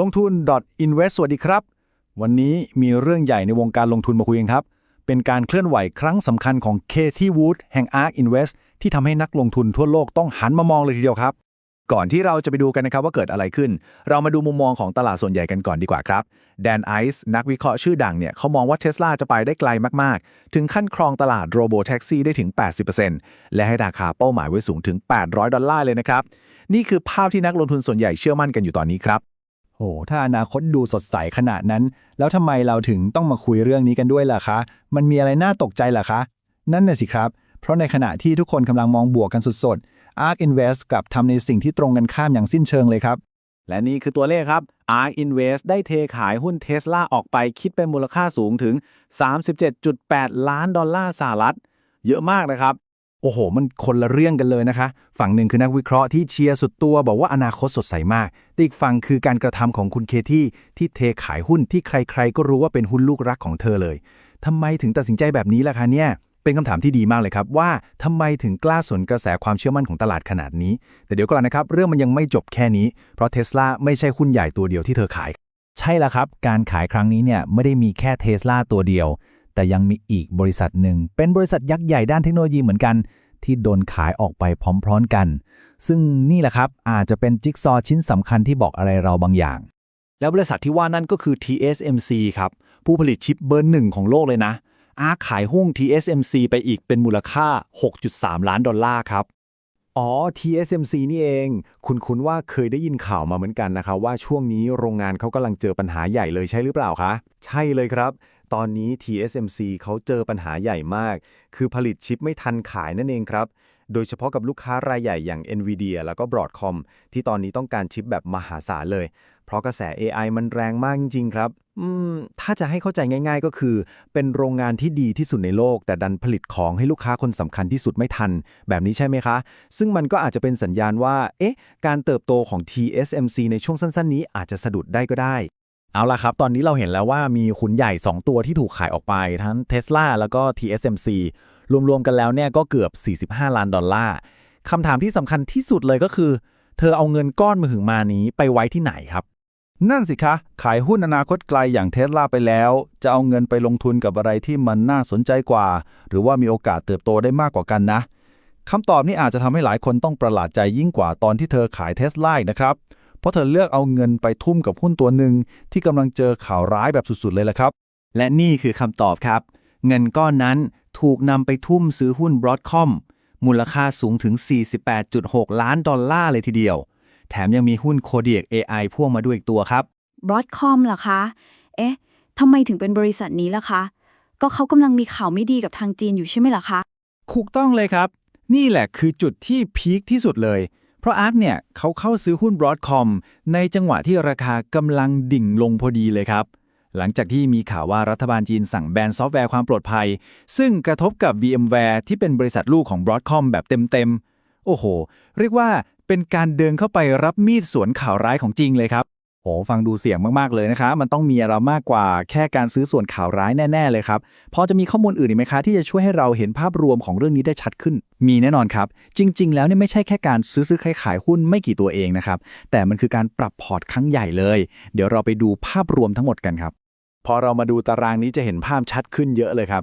ลงทุน .invest สวัสดีครับ วันนี้มีเรื่องใหญ่ในวงการลงทุนมาคุยกันครับ เป็นการเคลื่อนไหวครั้งสำคัญของ Katie Wood แห่ง ARK Invest ที่ทำให้นักลงทุนทั่วโลกต้องหันมามองเลยทีเดียวครับ ก่อนที่เราจะไปดูกันนะครับว่าเกิดอะไรขึ้น เรามาดูมุมมองของตลาดส่วนใหญ่กันก่อนดีกว่าครับแดนไอซ์นักวิเคราะห์ชื่อดังเนี่ยเขามองว่าเท s l a จะไปได้ไกลมาก ๆ ถึงขั้นครองตลาดโรโบแท็กซี่ได้ถึง 80%และให้ราคาเป้าหมายไว้สูงถึง 800 ดอลลาร์เลยนะครับนี่คือภาพที่นักลงทุนส่วนใหญ่เชื่อมั่นกันอยู่ตอนนี้ครับ โห ถ้าอนาคตดูสดใสขนาดนั้น แล้วทำไมเราถึงต้องมาคุยเรื่องนี้กันด้วยล่ะคะ มันมีอะไรน่าตกใจล่ะคะ นั่นน่ะสิครับ เพราะในขณะที่ทุกคนกำลังมองบวกกันสุดๆ ARK Invest กลับทำในสิ่งที่ตรงกันข้ามอย่างสิ้นเชิงเลยครับ และนี่คือตัวเลขครับ ARK Invest ได้เทขายหุ้นเท sla ออกไปคิดเป็นมูลค่าสูงถึง 37.8 ล้านดอลลาร์สหรัฐ เยอะมากนะครับ โอ้โห มันคนละเรื่องกันเลยนะคะ ฝั่งหนึ่งคือนักวิเคราะห์ที่เชียร์สุดตัวบอกว่าอนาคตสดใสมากแต่อีกฝั่งคือการกระทำของคุณเคที่ที่เทขายหุ้นที่ใครๆ ก็รู้ว่าเป็นหุ้นลูกรักของเธอเลยทำไมถึงตัดสินใจแบบนี้ล่ะคะเนี่ย เป็นคำถามที่ดีมากเลยครับ ว่าทำไมถึงกล้าสวนกระแสความเชื่อมั่นของตลาดขนาดนี้ แต่เดี๋ยวก่อนนะครับ เรื่องมันยังไม่จบแค่นี้ เพราะเทสลาไม่ใช่หุ้นใหญ่ตัวเดียวที่เธอขาย ใช่แล้วครับ การขายครั้งนี้เนี่ยไม่ได้มีแค่เทสลาตัวเดียว แต่ยังมีอีกบริษัทหนึ่ง เป็นบริษัทยักษ์ใหญ่ด้านเทคโนโลยีเหมือนกัน ที่โดนขายออกไปพร้อมๆกัน ซึ่งนี่แหละครับอาจจะเป็นจิ๊กซอว์ชิ้นสำคัญที่บอกอะไรเราบางอย่าง แล้วบริษัทที่ว่านั่นก็คือ TSMC ครับ ผู้ผลิตชิปเบอร์หนึ่งของโลกเลยนะ อาขายหุ้น TSMC ไปอีกเป็นมูลค่า 6.3 ล้านดอลลาร์ครับอ๋อ TSMC นี่เอง คุณคุณว่าเคยได้ยินข่าวมาเหมือนกันนะคะว่าช่วงนี้โรงงานเขากำลังเจอปัญหาใหญ่เลยใช่หรือเปล่าคะ ใช่เลยครับ ตอนนี้ TSMC เขาเจอปัญหาใหญ่มาก คือผลิตชิปไม่ทันขายนั่นเองครับ โดยเฉพาะกับลูกค้ารายใหญ่อย่าง NVIDIA แล้วก็ Broadcom ที่ตอนนี้ต้องการชิปแบบมหาศาลเลย เพราะกระแส AI มันแรงมากจริงๆครับ อืม ถ้าจะให้เข้าใจง่าย ๆ ก็คือ เป็นโรงงานที่ดีที่สุดในโลก แต่ดันผลิตของให้ลูกค้าคนสำคัญที่สุดไม่ทัน แบบนี้ใช่ไหมคะ ซึ่งมันก็อาจจะเป็นสัญญาณว่า เอ๊ะ การเติบโตของ TSMC ในช่วงสั้น ๆ นี้อาจจะสะดุดได้ก็ได้ เอาล่ะครับ ตอนนี้เราเห็นแล้วว่ามีขุนใหญ่ 2 ตัวที่ถูกขายออกไป ทั้ง Tesla แล้วก็ TSMC รวม ๆ กันแล้วเนี่ยก็เกือบ 45 ล้านดอลลาร์คำถามที่สำคัญที่สุดเลยก็คือ เธอเอาเงินก้อนมือหึงมานี้ไปไว้ที่ไหนครับ นั่นสิคะ ขายหุ้นอนาคตไกลอย่างเทสลาไปแล้ว จะเอาเงินไปลงทุนกับอะไรที่มันน่าสนใจกว่า หรือว่ามีโอกาสเติบโตได้มากกว่ากันนะคำตอบนี้อาจจะทำให้หลายคนต้องประหลาดใจยิ่งกว่าตอนที่เธอขายเทสลาอีกนะครับเราะเธอเลือกเอาเงินไปทุ่มกับหุ้นตัวหนึ่งที่กำลังเจอข่าวร้ายแบบสุดๆเลยละครับ และนี่คือคำตอบครับ เงินก้อนนั้นถูกนำไปทุ่มซื้อหุ้น Broadcom มูลค่าสูงถึง 48.6 ล้านดอลลาร์เลยทีเดียว แถมยังมีหุ้น Kodiak AI พ่วงมาด้วยอีกตัวครับ Broadcom เหรอคะ เอ๊ะทำไมถึงเป็นบริษัทนี้ล่ะคะ ก็เขากำลังมีข่าวไม่ดีกับทางจีนอยู่ใช่ไหมล่ะคะถูกต้องเลยครับ นี่แหละคือจุดที่พีคที่สุดเลยเพ ราะอาร์คเนี่ยเขาเข้าซื้อหุ้น Broadcom ในจังหวะที่ราคากำลังดิ่งลงพอดีเลยครับ หลังจากที่มีข่าวว่ารัฐบาลจีนสั่งแบนซอฟต์แวร์ความปลอดภัย ซึ่งกระทบกับ VMware ที่เป็นบริษัทลูกของ Broadcom แบบเต็มๆ โอ้โห เรียกว่าเป็นการเดินเข้าไปรับมีดสวนข่าวร้ายของจริงเลยครับ โอ้ฟังดูเสี่ยงมาก ๆ เลยนะคะ มันต้องมีอะไรมากกว่าแค่การซื้อส่วนข่าวร้ายแน่ ๆ เลยครับ พอจะมีข้อมูลอื่นอีกไหมคะ ที่จะช่วยให้เราเห็นภาพรวมของเรื่องนี้ได้ชัดขึ้น มีแน่นอนครับ จริง ๆ แล้วเนี่ยไม่ใช่แค่การซื้อซื้อขายขายหุ้นไม่กี่ตัวเองนะครับ แต่มันคือการปรับพอร์ตครั้งใหญ่เลย เดี๋ยวเราไปดูภาพรวมทั้งหมดกันครับ พอเรามาดูตารางนี้จะเห็นภาพชัดขึ้นเยอะเลยครับ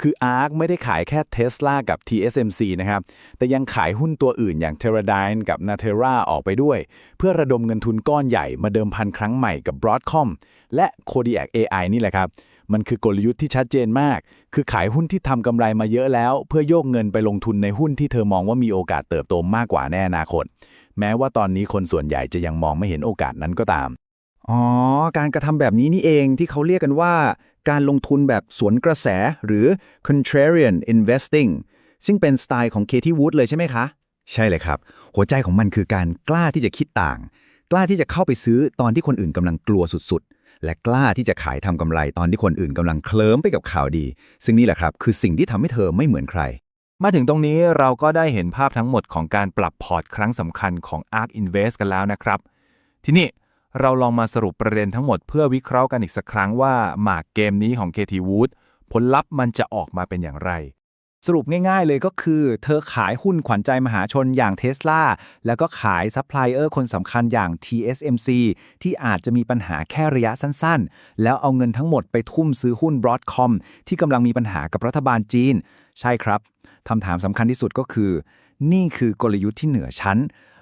คือ ARK ไม่ได้ขายแค่ Tesla กับ TSMC นะครับ แต่ยังขายหุ้นตัวอื่นอย่าง Teradyne กับ Natera ออกไปด้วย เพื่อระดมเงินทุนก้อนใหญ่มาเดิมพันครั้งใหม่กับ Broadcom และ Kodiak AI นี่แหละครับ มันคือกลยุทธ์ที่ชัดเจนมาก คือขายหุ้นที่ทำกำไรมาเยอะแล้ว เพื่อโยกเงินไปลงทุนในหุ้นที่เธอมองว่ามีโอกาสเติบโตมากกว่าในอนาคต แม้ว่าตอนนี้คนส่วนใหญ่จะยังมองไม่เห็นโอกาสนั้นก็ตามอ๋อ การกระทำแบบนี้นี่เองที่เขาเรียกกันว่า การลงทุนแบบสวนกระแสหรือ contrarian investing ซึ่งเป็นสไตล์ของ Katie Wood เลยใช่ไหมคะ ใช่เลยครับ หัวใจของมันคือการกล้าที่จะคิดต่าง กล้าที่จะเข้าไปซื้อตอนที่คนอื่นกำลังกลัวสุดๆ และกล้าที่จะขายทำกำไรตอนที่คนอื่นกำลังเคลิ้มไปกับข่าวดี ซึ่งนี่แหละครับ คือสิ่งที่ทำให้เธอไม่เหมือนใคร มาถึงตรงนี้เราก็ได้เห็นภาพทั้งหมดของการปรับพอร์ตครั้งสำคัญของ ARK Invest กันแล้วนะครับ ทีนี้ เราลองมาสรุปประเด็นทั้งหมดเพื่อวิเคราะห์กันอีกสักครั้งว่าหมากเกมนี้ของ KT Wood ผลลัพธ์มันจะออกมาเป็นอย่างไร สรุปง่ายๆเลยก็คือ เธอขายหุ้นขวัญใจมหาชนอย่างเท s l a แล้วก็ขายซัพพลายเออร์คนสำคัญอย่าง TSMC ที่อาจจะมีปัญหาแค่ระยะสั้นๆ แล้วเอาเงินทั้งหมดไปทุ่มซื้อหุ้น Broadcom ที่กำลังมีปัญหากับรัฐบาลจีน ใช่ครับคำถามสำคัญที่สุดก็คือ นี่คือกลยุทธ์ที่เหนือชั้น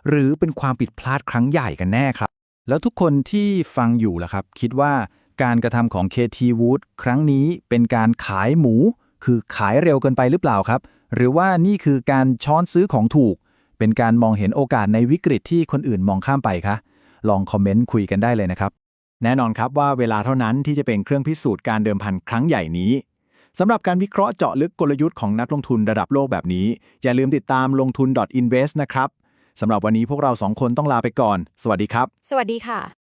หรือเป็นความผิดพลาดครั้งใหญ่กันแน่ครับ แล้วทุกคนที่ฟังอยู่ล่ะครับ คิดว่าการกระทำของ KT Wood ครั้งนี้เป็นการขายหมู คือขายเร็วเกินไปหรือเปล่าครับ หรือว่านี่คือการช้อนซื้อของถูก เป็นการมองเห็นโอกาสในวิกฤตที่คนอื่นมองข้ามไปคะลองคอมเมนต์คุยกันได้เลยนะครับ แน่นอนครับว่าเวลาเท่านั้นที่จะเป็นเครื่องพิสูจน์การเดิมพันครั้งใหญ่นี้สำหรับการวิเคราะห์เจาะลึกกลยุทธ์ของนักลงทุนระดับโลกแบบนี้ อย่าลืมติดตามลงทุน .invest นะครับ สำหรับวันนี้พวกเราสองคนต้องลาไปก่อน สวัสดีครับ สวัสดีค่ะ